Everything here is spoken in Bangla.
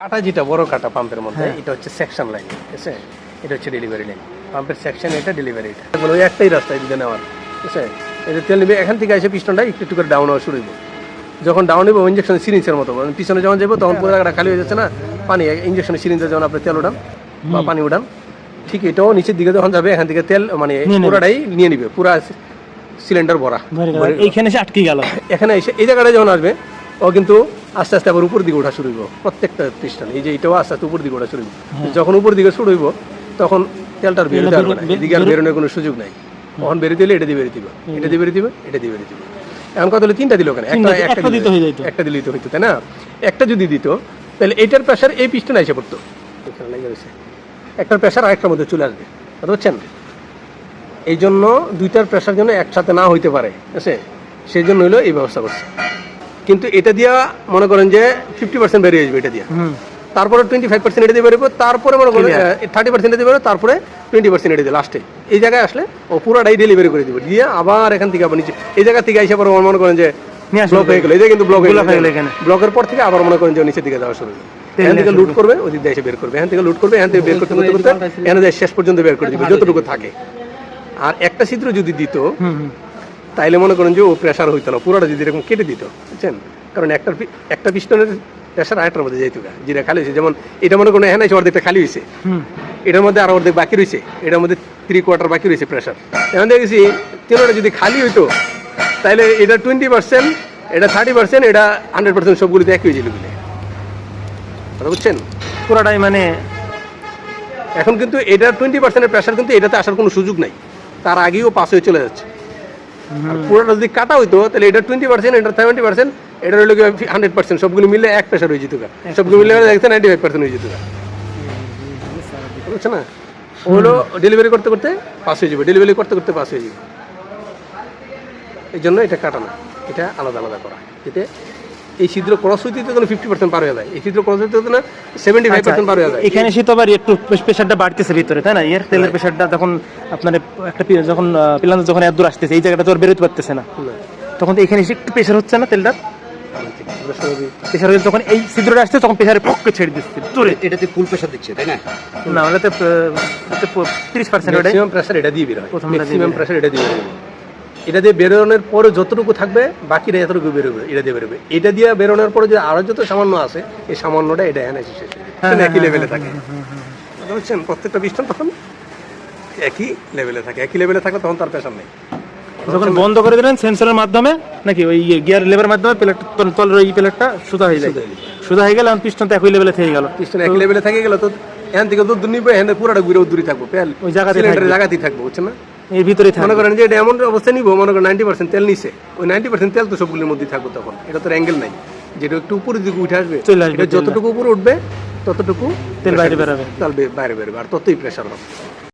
কাটা যেটা বড় কাটা পাম্পের মধ্যে হ্যাঁ। এটা হচ্ছে সেকশন লাইন ঠিক আছে? এটা হচ্ছে ডেলিভারি লাইন পাম্পের সেকশন এটা ডেলিভারি এটা বলো ওই একটাই রাস্তা এদিকে নেওয়ার ঠিক আছে? এটা তেল নেবে এখান থেকে এসে পিস্টনটা একটু একটু করে ডাউন হওয়া শুরু হইব। যখন ডাউন হইব ইঞ্জেকশন সিরিঞ্জের মতো মানে পিছনে যখন যাব তখন পুরো জায়গাটা খালি হয়ে যাচ্ছে না? পানি ইঞ্জেকশনের সিরিঞ্জে যখন আপনি তেল উঠান বা পানি উঠান ঠিক এটাও নিচের দিকে যখন যাবে এখান থেকে তেল মানে নেবে। নিয়ে নিবে পুরা সিলিন্ডার ভরা। এইখানে এসে আটকে গেল। এখানে এসে এই জায়গাটা যখন আসবে ও কিন্তু আস্তে আস্তে আবার উপর দিকে ওঠা শুরু হইব প্রত্যেকটা পিস্টন এই যে এটাও আস্তে আস্তে উপর দিকে ওঠা শুরু হইব। যখন উপর দিকে শুরু হইব তখন তেলটার বেরোতে পারবে না। এদিকে আর বেরোনোর কোনো সুযোগ নাই। তখন বেরোতে দিলে এটা দিয়ে বেরোতে দিবে এটা দিয়ে বেরোতে দিবে এটা দিয়ে বেরোতে দিবে এখন কত হলো তিনটা দিল কেন? একটা একটা দিতে হয়ে যাইতো। একটা দিলেই তো হইতো তাই না? একটা যদি দিত তাহলে এটার প্রেশার এই পিস্টন এসে পড়তো। একটার প্রেশার আরেকটার মধ্যে চলে আসবে। বুঝতে পারছেন এই জন্য দুইটার প্রেশার যেন একসাথে না হইতে পারে আছে? সেই জন্য হলো এই ব্যবস্থা করছে। কিন্তু এটা দিয়া মনে করেন যে ফিফটি পার্সেন্ট বেরিয়ে আসবে এটা দিয়া। তারপরে টোয়েন্টি ফাইভ পার্সেন্ট এটা দিয়ে বেরোবে তারপরে মনে করেন থার্টি পার্সেন্ট দিয়ে বেরোবে তারপরে টোয়েন্টি পার্সেন্ট এটা দিয়ে লাস্টে এই জায়গায় আসলে ও পুরাটাই ডেলিভারি করে দিবে। দিয়ে আবার এখান থেকে আবার নিচে এই জায়গা থেকে এসে পরে মনে করেন যে ব্লক হয়ে গেল। এই কিন্তু ব্লক হয়ে গেল। ব্লকের পর থেকে আবার মনে করেন যে নিচের দিকে যাওয়া শুরু হবে এখান থেকে লুট করবে ওদিক দিয়ে এসে বের করবে। এখান থেকে লুট করবে এখান থেকে বের করতে করতে করতে এখানে শেষ পর্যন্ত বের করে দিবে যতটুকু থাকে। আর একটা ছিদ্র যদি দিত হুম হুম। তাইলে মনে করেন যে ও প্রেশার হইতো না পুরোটা যদি এরকম কেটে দিত বুঝছেন? কারণ একটা একটা পিস্টনের প্রেশার আরেকটার মধ্যে যাইতো না যেটা খালি হয়েছে। যেমন এটা মনে করেন এখানে অর্ধেকটা খালি হয়েছে এটার মধ্যে আর অর্ধেক বাকি রয়েছে এটার মধ্যে থ্রি কোয়ার্টার বাকি রয়েছে প্রেশার এখন দেখেছি তিনটা যদি খালি হইতো তাহলে এটা টোয়েন্টি পার্সেন্ট এটা থার্টি পার্সেন্ট এটা হান্ড্রেড পার্সেন্ট সবগুলিতে একই হয়েছিল বলে কথা বুঝছেন? পুরাটাই মানে এখন কিন্তু এটা টোয়েন্টি পার্সেন্টের প্রেশার কিন্তু এটাতে আসার কোনো সুযোগ নাই। তার আগেও পাস হয়ে চলে যাচ্ছে। পুরোটা যদি কাটা হইতো তাহলে এটা টোয়েন্টি পার্সেন্ট এটা সেভেন্টি পার্সেন্ট এটা হলো হান্ড্রেড পার্সেন্ট সবগুলো মিলে এক প্রেশার হয়ে যেত। সবগুলো মিলে দেখতে নাইনটি ফাইভ পার্সেন্ট হয়ে যেত বুঝছে না? ওগুলো ডেলিভারি করতে করতে পাস হয়ে যাবে। ডেলিভারি করতে করতে পাস হয়ে যাবে। এই জন্য এটা কাটানো। এটা আলাদা আলাদা করা। যাতে এই ছিদ্র ক্রস হইতে তো ফিফটি পার্সেন্ট পার হয়ে যায়। এই ছিদ্র ক্রস হইতে না সেভেন্টি ফাইভ পার্সেন্ট পার হয়ে যায়। এখানে তো আবার একটু প্রেশারটা বাড়তেছে ভিতরে তাই না? এর তেলের প্রেশারটা তখন আপনার একটা যখন প্লান যখন এত দূর আসতেছে এই জায়গাটা তো আর বেরোতে পারতেছে না। তখন তো এখানে এসে একটু প্রেশার হচ্ছে না তেলটা? প্রেশার যখন এই ছিদ্রটা আসছে তখন প্রেশারে পক্ষে ছেড়ে দিচ্ছে জোরে এটাতে ফুল প্রেশার দিচ্ছে তাই না? না ওটাতে তিরিশ পার্সেন্ট প্রেসার এটা দিয়ে বের হয়। প্রথমটা দিয়ে ম্যাক্সিমাম প্রেসার এটা দিয়ে এটা দিয়ে বেরোনোর পরে যতটুকু থাকবে বাকিটা এতটুকু বেরোবে এটা দিয়ে বেরোবে। এটা দিয়ে বেরোনোর পরে যে আরও যত সামান্য আছে এই সামান্যটা এটা এসে শেষ একই লেভেলে থাকে। বুঝতে পারছেন প্রত্যেকটা পিস্টন তখন একই লেভেলে থাকে। একই লেভেলে থাকলে তখন তার প্রেশার নেই। যখন বন্ধ করে দিলেন সেন্সরের মাধ্যমে নাকি ওই গিয়ার লেভের মাধ্যমে প্লেট তলের ওই প্লেটটা সুদা হয়ে যায়? সুদা হয়ে গেলে পিস্টন তো একই লেভেলে থেকে গেল। পিস্টন একই লেভেলে থাকে গেলে তো এখান থেকে দুধ নিবে এখানে পুরোটা ঘুরে দূরে থাকব। ওই থাকবে। জায়গাতেই থাকব বুঝছেন না? এর ভিতরে মনে করেন যে এটা এমন অবস্থা নিবো মনে করেন নাইনটি পার্সেন্ট তেল নিছে। ওই নাইনটি পার্সেন্ট তেল তো সবগুলোর মধ্যেই থাকব তখন। এটা তো অ্যাঙ্গেল নাই। যেটা একটু উপরের দিকে উঠে আসবে যতটুকু উপরে উঠবে ততটুকু তেল বাইরে বেরোবে। তেল বাইরে বেরোবে আর ততই প্রেশার হবে।